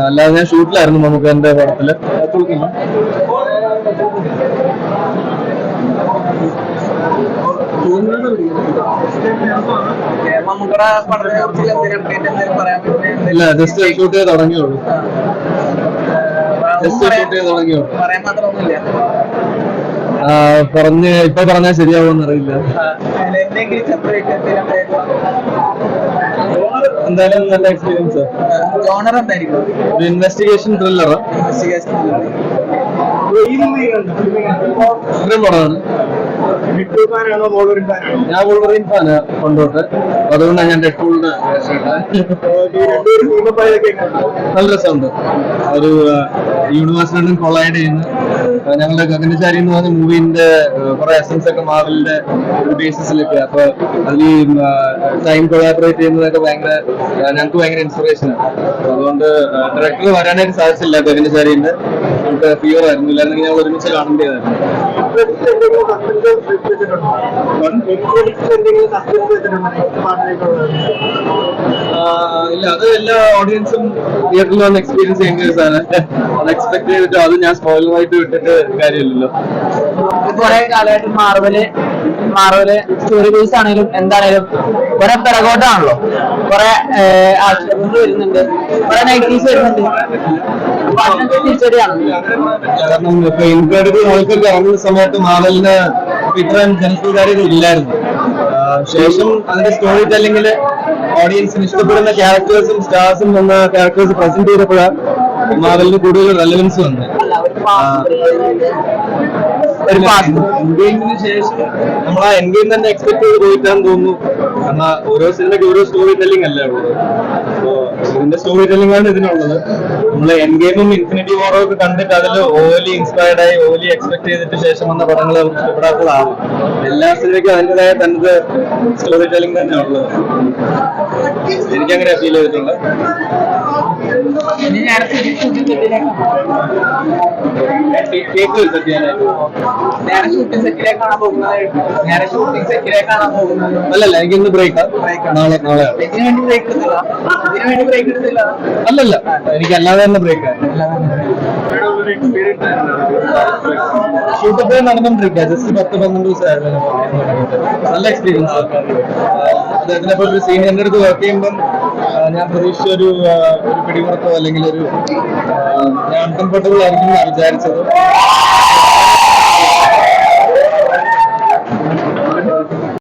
അല്ലാതെ ഞാൻ ഷൂട്ടിലായിരുന്നു നമുക്ക് എന്റെ പടത്തിൽ? ഇല്ല ജസ്റ്റ് ഷൂട്ട് ചെയ്ത് തുടങ്ങിയുള്ളൂ. പറഞ്ഞ് ഇപ്പൊ പറഞ്ഞാൽ ശരിയാവുമെന്ന് എന്തായാലും നല്ല എക്സ്പീരിയൻസ് ജോണർ എന്തായിരിക്കും? ഒരു ഇൻവെസ്റ്റിഗേഷൻ ത്രില്ലർ ഇൻവെസ്റ്റിഗേഷൻ ഇത്രയും പടമാണ് ഞാൻ വോൾവറിൻ ഫാന് കൊണ്ടോട്ട് അതുകൊണ്ടാണ് ഞാൻ ഡെഡ്പൂളിന്റെ നല്ല രസമുണ്ട് ഒരു യൂണിവേഴ്സിനും കൊളൈഡ് ചെയ്യുന്ന. ഞങ്ങളുടെ ഗഗനചാരി എന്ന് പറഞ്ഞ മൂവിന്റെ കുറെ എസൻസ് ഒക്കെ മാവലിന്റെ ഒരു ബേസിസിലൊക്കെ അപ്പൊ അതിൽ ടൈം കൊളാബറേറ്റ് ചെയ്യുന്നതൊക്കെ ഭയങ്കര ഞങ്ങൾക്ക് ഭയങ്കര ഇൻസ്പിറേഷൻ അതുകൊണ്ട് ഡയറക്ടർ വരാനായിട്ട് സാധിച്ചില്ല ഗഗനചാരിന്റെ നമുക്ക് ഫീവർ ആയിരുന്നു. ഇല്ലായിരുന്നെങ്കിൽ ഞങ്ങൾ ഒരുമിച്ച് കാണേണ്ടതായിരുന്നു ഇല്ല അത് എല്ലാ ഓഡിയൻസും തിയേറ്ററിൽ വന്ന് എക്സ്പീരിയൻസ് ചെയ്യേണ്ട ഒരു സാധനം. അത് എക്സ്പെക്ട് ചെയ്തിട്ട് അത് ഞാൻ സ്പോയിലറായിട്ട് വിട്ടിട്ട് കാര്യമില്ലല്ലോ. കുറെ കാലമായിട്ട് മാർവൽ മാർവൽ സ്റ്റോറി ബേസ് ആണെങ്കിലും എന്താണേലും കുറെ പിറകോട്ടാണല്ലോ. കുറെ ആക്ഷേപങ്ങൾ വരുന്നുണ്ട്. കുറെ നെഗറ്റീവ്സ് വരുന്നുണ്ട്. കാരണം ഇപ്പൊ ഇൻക്രെഡിബിൾ ആൾക്കാർക്ക് ഇറങ്ങുന്ന സമയത്ത് മാവലിന് ഇത്രയും ജനസ്വീകാര്യത ഇല്ലായിരുന്നു. ശേഷം അതിന്റെ സ്റ്റോറി ടെല്ലിങ്ങിൽ ഓഡിയൻസിന് ഇഷ്ടപ്പെടുന്ന ക്യാരക്ടേഴ്സും സ്റ്റാർസും വന്ന ക്യാരക്ടേഴ്സ് പ്രസന്റ് ചെയ്തപ്പോഴാണ് മാവലിന് കൂടുതൽ റെലവൻസ് വന്നത്. ഒരു എൻഗേജിന് ശേഷം നമ്മൾ ആ എൻഗേജ് തന്നെ എക്സ്പെക്ട് ചെയ്ത് പോയിട്ടാന്ന് തോന്നുന്നു. കാരണം ഓരോ സിനിമയ്ക്ക് ഓരോ സ്റ്റോറി ടെല്ലിംഗ് അല്ലേ ഉള്ളത്? അപ്പോ ഇതിന്റെ സ്റ്റോറി ടെല്ലിംഗ് ആണ് ഇതിനുള്ളത്. നമ്മൾ എൻഗേമും ഇൻഫിനിറ്റി വാറും ഒക്കെ കണ്ടിട്ട് അതിൽ ഓലി ഇൻസ്പയർഡ് ആയി ഓലി എക്സ്പെക്ട് ചെയ്തിട്ട് ശേഷം വന്ന പടങ്ങൾ അവർക്ക് ഇഷ്ടപ്പെടാത്തതാണ് എല്ലാ സിനിമയ്ക്കും അതിന്റെതായ തനത് സ്റ്റോറി ടെല്ലിംഗ് തന്നെ ഉള്ളത്. എനിക്കങ്ങനെ ഫീൽ ചെയ്തിട്ടുണ്ട്. ഇനി ഞാൻ കേക്ക് സെറ്റ് ചെയ്യാനായിട്ട് ഞാൻ ഷൂട്ടിംഗ് സെറ്റിലേക്കാണ് പോകുന്നത്? ഞാൻ ഷൂട്ടിംഗ് സെറ്റിലേക്കാണ് പോകുന്നത്? അല്ലല്ല എനിക്കിന്ന് ബ്രേക്കാ നാളെ നാളെ. ഇതിനു വേണ്ടി ബ്രേക്ക് എടുത്തില്ല? ഇതിനു വേണ്ടി ബ്രേക്ക് എടുത്തില്ല? അല്ലല്ല എനിക്ക് അല്ലാതെ തന്നെ ബ്രേക്ക് ഷൂട്ടപ്പ് നടന്നുകൊണ്ടിരിക്കുക ജസ്റ്റ് പത്ത് പന്ത്രണ്ട് ദിവസമായിരുന്നു നല്ല എക്സ്പീരിയൻസ് അദ്ദേഹത്തിനെ ഒരു സീനിയർ അടുത്ത് വർക്ക് ചെയ്യുമ്പം ആ, ഞാൻ പ്രതീക്ഷിച്ച ഒരു ഒരു പിടിമുറക്കോ അല്ലെങ്കിൽ ഒരു ഞാൻ അൺകംഫർട്ടബിൾ ആയിരിക്കും വിചാരിച്ചത്.